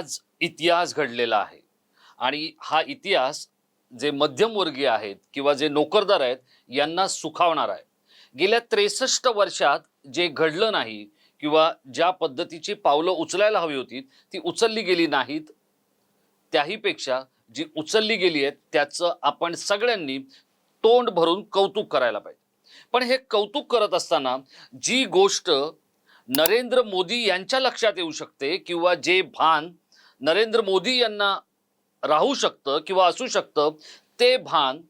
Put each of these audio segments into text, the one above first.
आज इतिहास घडलेला आहे. आणि हा इतिहास जे मध्यमवर्गीय आहेत किंवा जे नोकरदार आहेत यांना सुखावणार आहे. गेल्या त्रेसष्ट वर्षात जे घडलं नाही किंवा ज्या पद्धतीची पावलं उचलायला हवी होती ती उचलली गेली नाहीत त्याहीपेक्षा जी उचलली गेली आहेत त्याचं आपण सगळ्यांनी तोंड भरून कौतुक करायला पाहिजे. पण हे कौतुक करत असताना जी गोष्ट नरेंद्र मोदी यांच्या लक्षात येऊ शकते किंवा जे भान नरेंद्र मोदी यांना राहू शकतं किंवा असू शकतं ते भान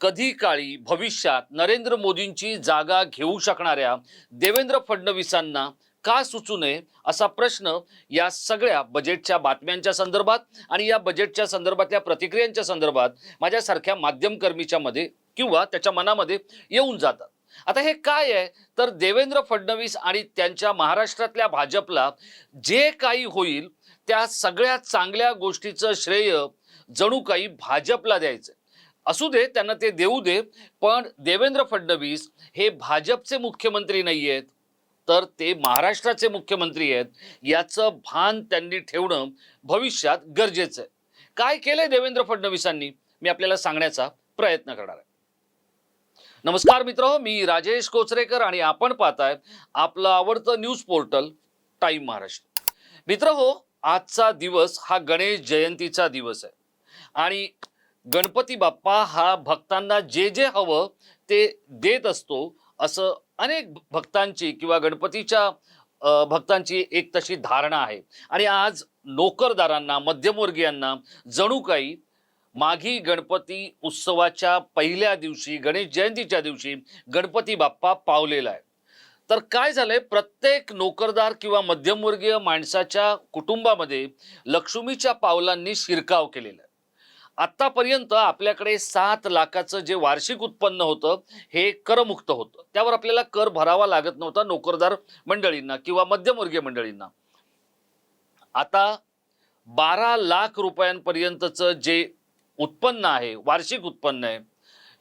कधी काळी भविष्यात नरेंद्र मोदींची जागा घेऊ शकणाऱ्या देवेंद्र फडणवीसांना का सुचू नये असा प्रश्न या सगळ्या बजेटच्या बातम्यांच्या संदर्भात आणि या बजेटच्या संदर्भातल्या प्रतिक्रियांच्या संदर्भात माझ्यासारख्या माध्यमकर्मीच्या मध्ये किंवा त्याच्या मनामध्ये येऊन जातात आता हे काय आहे? तर देवेंद्र फडणवीस आणि त्यांच्या महाराष्ट्रातल्या भाजपला जे काही होईल त्या सगळ्या चांगल्या गोष्टीचं श्रेय जणू काही भाजपला द्यायचं असू दे त्यांना ते देऊ दे पण देवेंद्र फडणवीस हे भाजपचे मुख्यमंत्री नाही आहेत तर ते महाराष्ट्राचे मुख्यमंत्री आहेत याचं भान त्यांनी ठेवणं भविष्यात गरजेचं आहे. काय केलंय देवेंद्र फडणवीसांनी? मी आपल्याला सांगण्याचा प्रयत्न करणार आहे. नमस्कार मित्र मी राजेश कोचरेकर आणि आपण पाहताय आपलं आवडतं न्यूज पोर्टल टाइम महाराष्ट्र. मित्र हो आजचा दिवस हा गणेश जयंतीचा दिवस आहे. आणि गणपती बाप्पा हा भक्तांना जे जे हवं ते देत असतो असं अनेक भक्तांची किंवा गणपतीच्या भक्तांची एक तशी धारणा आहे. आणि आज नोकरदारांना मध्यमवर्गीयांना जणू काही माघी गणपती उत्सवाच्या पहिल्या दिवशी गणेश जयंतीच्या दिवशी गणपती बाप्पा पावलेला आहे. तर काय झालंय? प्रत्येक नोकरदार किंवा मध्यमवर्गीय माणसाच्या कुटुंबामध्ये लक्ष्मीच्या पावलांनी शिरकाव केलेला आहे. आपल्याकडे सात लाखाचं जे वार्षिक उत्पन्न होतं हे करमुक्त होतं. त्यावर आपल्याला कर भरावा लागत नव्हता नोकरदार मंडळींना किंवा मध्यमवर्गीय मंडळींना. आता बारा लाख रुपयांपर्यंतचं जे उत्पन्न आहे वार्षिक उत्पन्न आहे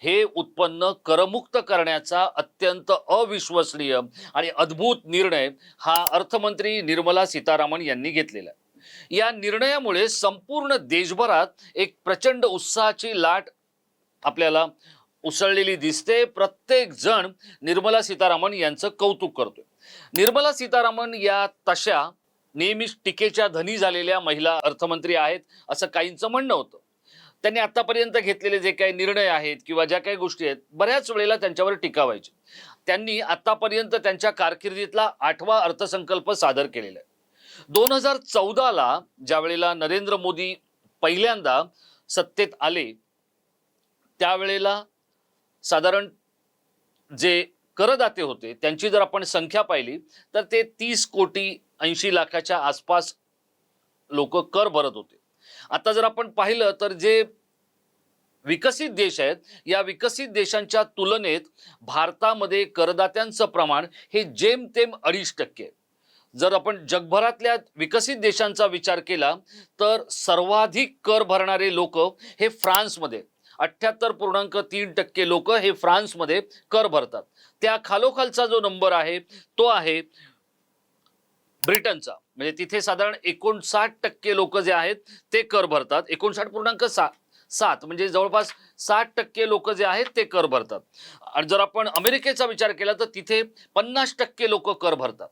हे उत्पन्न करमुक्त करण्याचा अत्यंत अविश्वसनीय आणि अद्भुत निर्णय हा अर्थमंत्री निर्मला सीतारामन यांनी घेतलेला आहे. या निर्णयामुळे संपूर्ण देशभरात एक प्रचंड उत्साहाची लाट आपल्याला उसळलेली दिसते. प्रत्येक जण निर्मला सीतारामन यांचं कौतुक करतोय. निर्मला सीतारामन या तशा नेहमीच टीकेच्या धनी झालेल्या महिला अर्थमंत्री आहेत असं काहींचं म्हणणं होतं. त्यांनी आतापर्यंत घेतलेले जे काही निर्णय आहेत किंवा ज्या काही गोष्टी आहेत बऱ्याच वेळेला त्यांच्यावर टीका व्हायची. त्यांनी आतापर्यंत त्यांच्या कारकिर्दीतला आठवा अर्थसंकल्प सादर केलेला आहे. दोन हजार चौदाला ज्या वेळेला नरेंद्र मोदी पहिल्यांदा सत्तेत आले त्यावेळेला साधारण जे करदाते होते त्यांची जर आपण संख्या पाहिली तर ते तीस कोटी ऐंशी लाखाच्या आसपास लोक कर भरत होते. आता जर आपण पाहिलं तर जे विकसित देश आहेत या विकसित देशांच्या तुलनेत भारतामध्ये करदात्यांचं प्रमाण हे जेमतेम अडीच टक्के. जर आपण जगभरातल्या विकसित देशांचा विचार केला तर सर्वाधिक कर भरणारे लोक हे फ्रान्समध्ये. अठ्ठ्याहत्तर पूर्णांक तीन टक्के लोक हे फ्रान्समध्ये कर भरतात. त्या खालोखालचा जो नंबर आहे तो आहे ब्रिटनचा. म्हणजे तिथे साधारण एकोणसाठ टक्के लोक जे आहेत ते कर भरतात. एकोणसाठ पूर्णांक सा सात. म्हणजे जवळपास साठ टक्के लोक जे आहेत ते कर भरतात. आणि जर आपण अमेरिकेचा विचार केला तर तिथे पन्नास टक्के लोक कर भरतात.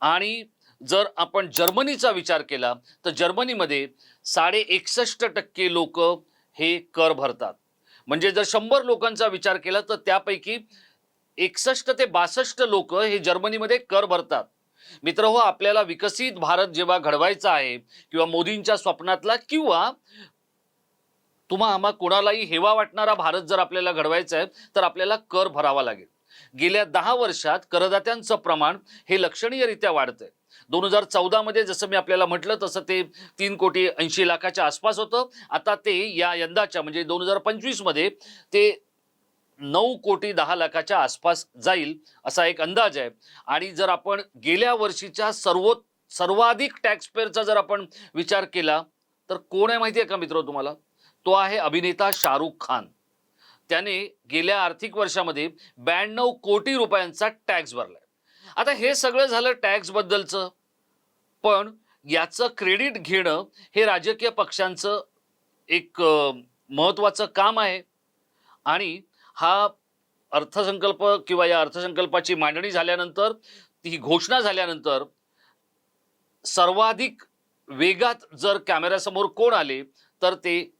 आणि जर आपण जर्मनीचा विचार केला तर जर्मनीमध्ये साडे एकसष्ट टक्के लोक हे कर भरतात. म्हणजे जर शंभर लोकांचा विचार केला तर त्यापैकी एकसष्ट ते बासष्ट लोक हे जर्मनीमध्ये कर भरतात. मित्र हो आपल्याला विकसित भारत जेव्हा घडवायचा आहे किंवा मोदींच्या स्वप्नातला किंवा तुम्हा आम्हा कोणालाही हेवा वाटणारा भारत जर आपल्याला घडवायचा आहे तर आपल्याला कर भरावा लागेल. गेल्या दहा वर्षात करदात्यांचं प्रमाण हे लक्षणीयरित्या वाढतंय. दोन हजार चौदामध्ये जसं मी आपल्याला म्हटलं तसं ते तीन कोटी ऐंशी लाखाच्या आसपास होतं. आता ते या यंदाच्या म्हणजे दोन हजार पंचवीसमध्ये ते नऊ कोटी दहा लाखाच्या आसपास जाईल असा एक अंदाज आहे. आणि जर आपण गेल्या वर्षीच्या सर्व सर्वाधिक टॅक्सपेअरचा जर आपण विचार केला तर कोण आहे माहिती आहे का मित्र तुम्हाला? तो आहे अभिनेता शाहरुख खान. त्याने गेल्या आर्थिक वर्षामध्ये ब्याण्णव कोटी रुपयांचा टॅक्स भरलाय. आता हे सगळं झालं टॅक्सबद्दलचं पण याचं क्रेडिट घेणं हे राजकीय पक्षांचं एक महत्त्वाचं काम आहे. आणि हा अर्थसंकल्प किंवा या अर्थसंकल्पाची मांडणी झाल्यानंतर ही घोषणा झाल्यानंतर सर्वाधिक वेगात जर कॅमेऱ्यासमोर कोण आले तर ते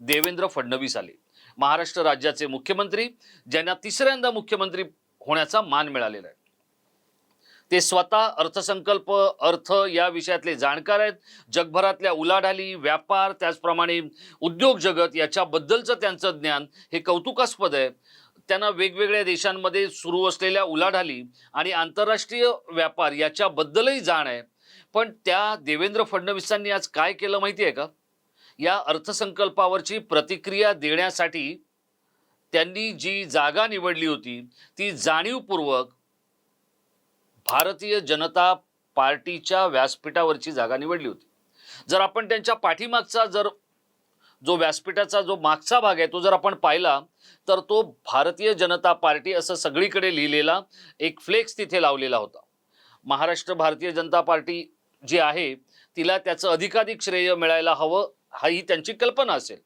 देवेंद्र फडणवीस आले. महाराष्ट्र राज्याचे मुख्यमंत्री ज्यांना तिसऱ्यांदा मुख्यमंत्री होण्याचा मान मिळालेला आहे. ते स्वतः अर्थसंकल्प अर्थ या विषयातले जाणकार आहेत. जगभरातल्या उलाढाली व्यापार त्याचप्रमाणे उद्योग जगत याच्याबद्दलचं त्यांचं ज्ञान हे कौतुकास्पद आहे. त्यांना वेगवेगळ्या देशांमध्ये सुरू असलेल्या उलाढाली आणि आंतरराष्ट्रीय व्यापार याच्याबद्दलही जाण आहे. पण त्या देवेंद्र फडणवीसांनी आज काय केलं माहिती आहे का? या अर्थसंकल्पावरची प्रतिक्रिया देण्यासाठी त्यांनी जी जागा निवडली होती ती जाणीवपूर्वक भारतीय जनता पार्टीच्या व्यासपीठावरची जागा निवडली होती. जर आपण त्यांच्या पाठीमागचा जर जो व्यासपीठाचा जो मागचा भाग आहे तो जर आपण पाहिला तर तो भारतीय जनता पार्टी असं सगळीकडे लिहिलेला एक फ्लेक्स तिथे लावलेला होता. महाराष्ट्र भारतीय जनता पार्टी जी आहे तिला त्याचं अधिकाधिक श्रेय मिळायला हवं हा ही त्यांची कल्पना असेल.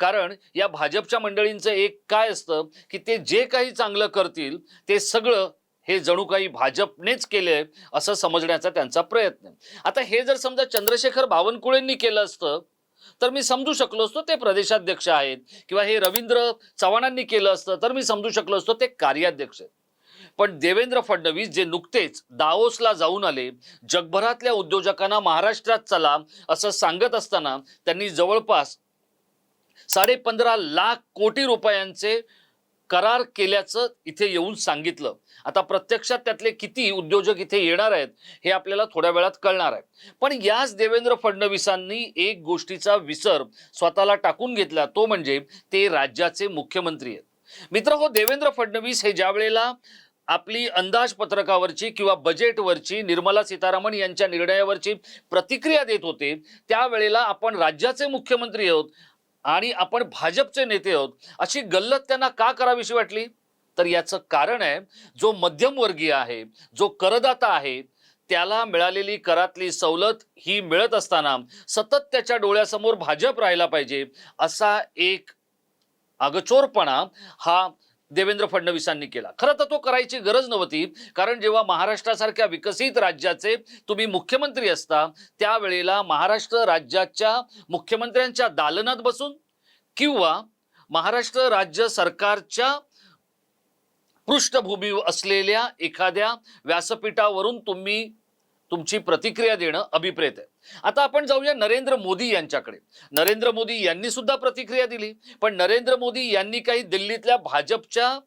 कारण या भाजपच्या मंडळींचं एक काय असतं की ते जे काही चांगलं करतील ते सगळं हे जणू काही भाजपनेच केले असं समजण्याचा त्यांचा प्रयत्न आता हे जर समजा चंद्रशेखर बावनकुळेंनी केलं असतं तर मी समजू शकलो असतो ते प्रदेशाध्यक्ष आहेत किंवा हे रवींद्र चव्हाणांनी केलं असतं तर मी समजू शकलो असतो ते कार्याध्यक्ष आहेत. पण देवेंद्र फडणवीस जे नुकतेच दाओसला जाऊन आले जगभरातल्या उद्योजकांना महाराष्ट्रात चला असं सांगत असताना त्यांनी जवळपास साडे पंधरा लाख कोटी रुपयांचे करार केल्याचं इथे येऊन सांगितलं. आता प्रत्यक्षात त्यातले किती उद्योजक इथे येणार आहेत हे आपल्याला थोड्या वेळात कळणार आहे. पण याच देवेंद्र फडणवीसांनी एक गोष्टीचा विसर स्वतःला टाकून घेतला तो म्हणजे ते राज्याचे मुख्यमंत्री आहेत. मित्र हो देवेंद्र फडणवीस हे ज्या वेळेला आपली अंदाजपत्रकावरची किंवा बजेटवरची निर्मला सीतारामन यांच्या निर्णयावरची प्रतिक्रिया देत होते त्यावेळेला आपण राज्याचे मुख्यमंत्री आहोत आणि आपण भाजपचे नेते आहोत अशी गल्लत त्यांना का करावीशी वाटली? तर याचं कारण आहे जो मध्यमवर्गीय आहे जो करदाता आहे त्याला मिळालेली करातली सवलत ही मिळत असताना सतत त्याच्या डोळ्यासमोर भाजप राहिला पाहिजे असा एक अगचोरपणा हा देवेंद्र फडणवीसांनी केला. खरं तर तो करायची गरज नव्हती कारण जेव्हा महाराष्ट्रासारख्या विकसित राज्याचे तुम्ही मुख्यमंत्री असता त्यावेळेला महाराष्ट्र राज्याच्या मुख्यमंत्र्यांच्या दालनात बसून किंवा महाराष्ट्र राज्य सरकारच्या पृष्ठभूमी असलेल्या एखाद्या व्यासपीठावरून तुम्ही तुमची प्रतिक्रिया देणं अभिप्रेत आहे. आता आपण जाऊया नरेंद्र मोदी यांच्याकडे. नरेंद्र मोदी यांनी सुद्धा प्रतिक्रिया दिली पण नरेंद्र मोदी यांनी काही दिल्लीतल्या भाजपच्या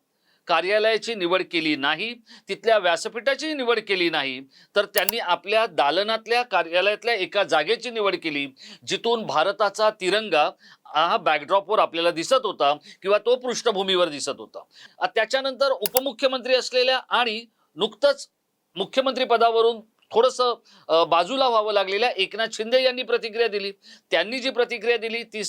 कार्यालयाची निवड केली नाही तिथल्या व्यासपीठाची निवड केली नाही तर त्यांनी आपल्या दालनातल्या कार्यालयातल्या एका जागेची निवड केली जिथून भारताचा तिरंगा हा बॅकड्रॉपवर आपल्याला दिसत होता किंवा तो पृष्ठभूमीवर दिसत होता. त्याच्यानंतर उपमुख्यमंत्री असलेल्या आणि नुकतंच मुख्यमंत्री पदावरून थोडंसं बाजूला व्हावं लागलेल्या एकनाथ शिंदे यांनी प्रतिक्रिया दिली. त्यांनी जी प्रतिक्रिया दिली ती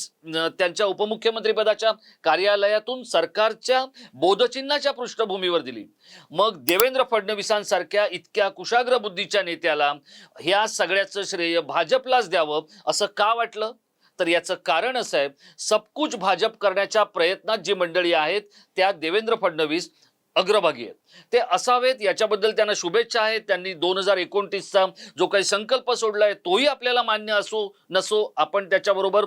त्यांच्या उपमुख्यमंत्रीपदाच्या कार्यालयातून सरकारच्या बोधचिन्हाच्या पृष्ठभूमीवर दिली. मग देवेंद्र फडणवीसांसारख्या इतक्या कुशाग्र बुद्धीच्या नेत्याला ह्या सगळ्याचं श्रेय भाजपलाच द्यावं असं का वाटलं? तर याचं कारण असं आहे सबकुच भाजप करण्याच्या प्रयत्नात जी मंडळी आहेत त्या देवेंद्र फडणवीस अग्रभागी आहेत. ते असावेत याच्याबद्दल त्यांना शुभेच्छा आहेत. त्यांनी दोन हजार एकोणतीसचा जो काही संकल्प सोडला आहे तोही आपल्याला मान्य असो नसो आपण त्याच्याबरोबर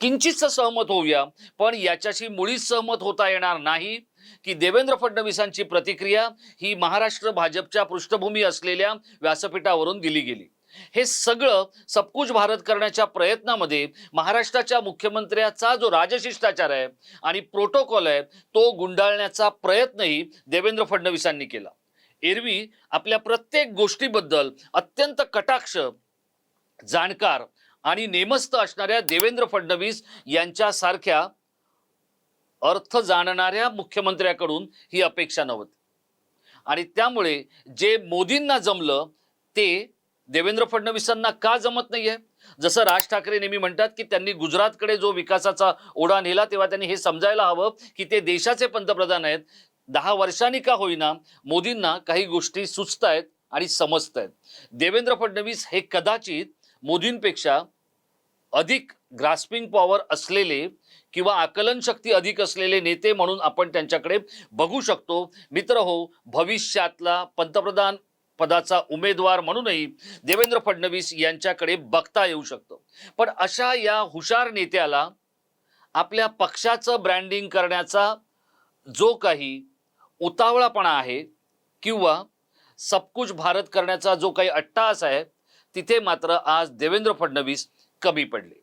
किंचितच सहमत होऊया. पण याच्याशी मुळीच सहमत होता येणार नाही की देवेंद्र फडणवीसांची प्रतिक्रिया ही महाराष्ट्र भाजपच्या पृष्ठभूमी असलेल्या व्यासपीठावरून दिली गेली. हे सगळं सबकुच भारत करण्याच्या प्रयत्नामध्ये महाराष्ट्राच्या मुख्यमंत्र्याचा जो राजशिष्टाचार आहे आणि प्रोटोकॉल आहे तो गुंडाळण्याचा प्रयत्नही देवेंद्र फडणवीसांनी केला. एरवी आपल्या प्रत्येक गोष्टीबद्दल अत्यंत कटाक्ष जाणकार आणि नेमस्त असणाऱ्या देवेंद्र फडणवीस यांच्यासारख्या अर्थ जाणणाऱ्या मुख्यमंत्र्याकडून ही अपेक्षा नव्हती. आणि त्यामुळे जे मोदींना जमलं ते देवेंद्र फडणवीसांना का जमत नाहीये? जसं राज ठाकरे नेहमी म्हणतात की त्यांनी गुजरातकडे जो विकासाचा ओढा नेला तेव्हा त्यांनी हे समजायला हवं की ते देशाचे पंतप्रधान आहेत. दहा वर्षांनी का होईना मोदींना काही गोष्टी सुचत आहेत आणि समजत आहेत. देवेंद्र फडणवीस हे कदाचित मोदींपेक्षा अधिक ग्रास्पिंग पॉवर असलेले किंवा आकलन शक्ती अधिक असलेले नेते म्हणून आपण त्यांच्याकडे बघू शकतो. मित्र हो भविष्यातला पंतप्रधान पदाचा उमेदवार म्हणूनही देवेंद्र फडणवीस यांच्याकडे बघता येऊ शकतं. पण अशा या हुशार नेत्याला आपल्या पक्षाचं ब्रँडिंग करण्याचा जो काही उतावळापणा आहे किंवा सबकुच भारत करण्याचा जो काही अट्टास आहे तिथे मात्र आज देवेंद्र फडणवीस कमी पडले.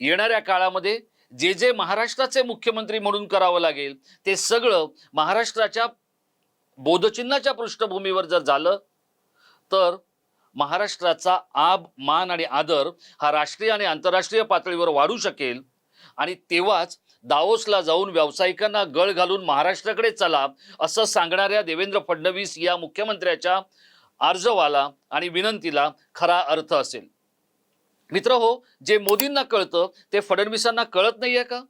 येणाऱ्या काळामध्ये जे जे महाराष्ट्राचे मुख्यमंत्री म्हणून करावं लागेल ते सगळं महाराष्ट्राच्या बोधचिन्हाच्या पृष्ठभूमीवर जर झालं तर महाराष्ट्राचा आब मान आणि आदर हा राष्ट्रीय आणि आंतरराष्ट्रीय पातळीवर वाढू शकेल. आणि तेव्हाच दावोसला जाऊन व्यावसायिकांना गळ घालून महाराष्ट्राकडे चला असं सांगणाऱ्या देवेंद्र फडणवीस या मुख्यमंत्र्याच्या अर्जवाला आणि विनंतीला खरा अर्थ असेल. मित्र हो जे मोदींना कळतं ते फडणवीसांना कळत नाहीये का?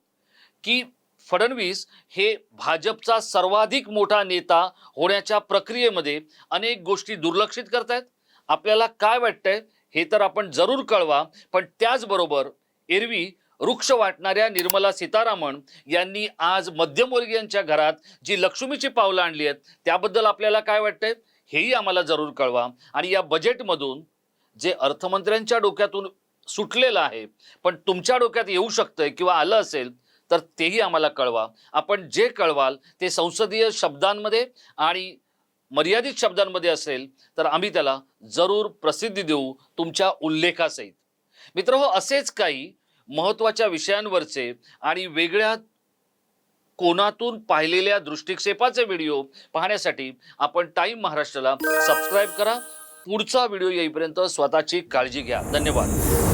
की फडणवीस हे भाजपचा सर्वाधिक मोठा नेता होण्याच्या प्रक्रियेमध्ये अनेक गोष्टी दुर्लक्षित करतायत. आपल्याला काय वाटतंय हे तर आपण जरूर कळवा पण त्याचबरोबर एरवी वृक्ष वाटणाऱ्या निर्मला सीतारामन यांनी आज मध्यमवर्गीयांच्या घरात जी लक्ष्मीची पावलं आणली आहेत त्याबद्दल आपल्याला काय वाटतंय? हेही आम्हाला जरूर कळवा. आणि या बजेटमधून जे अर्थमंत्र्यांच्या डोक्यातून सुटलेलं आहे पण तुमच्या डोक्यात येऊ शकतंय किंवा आलं असेल तर तेही आम्हाला कळवा. आपण जे कळवाल ते संसदीय शब्दांमध्ये आणि मर्यादित शब्दांमध्ये असेल तर आम्ही त्याला जरूर प्रसिद्धी देऊ तुमच्या उल्लेखासहित. मित्र हो असेच काही महत्त्वाच्या विषयांवरचे आणि वेगळ्या कोनातून पाहिलेल्या दृष्टिक्षेपाचे व्हिडिओ पाहण्यासाठी आपण टाईम महाराष्ट्राला सबस्क्राईब करा. पुढचा व्हिडिओ येईपर्यंत स्वतःची काळजी घ्या. धन्यवाद.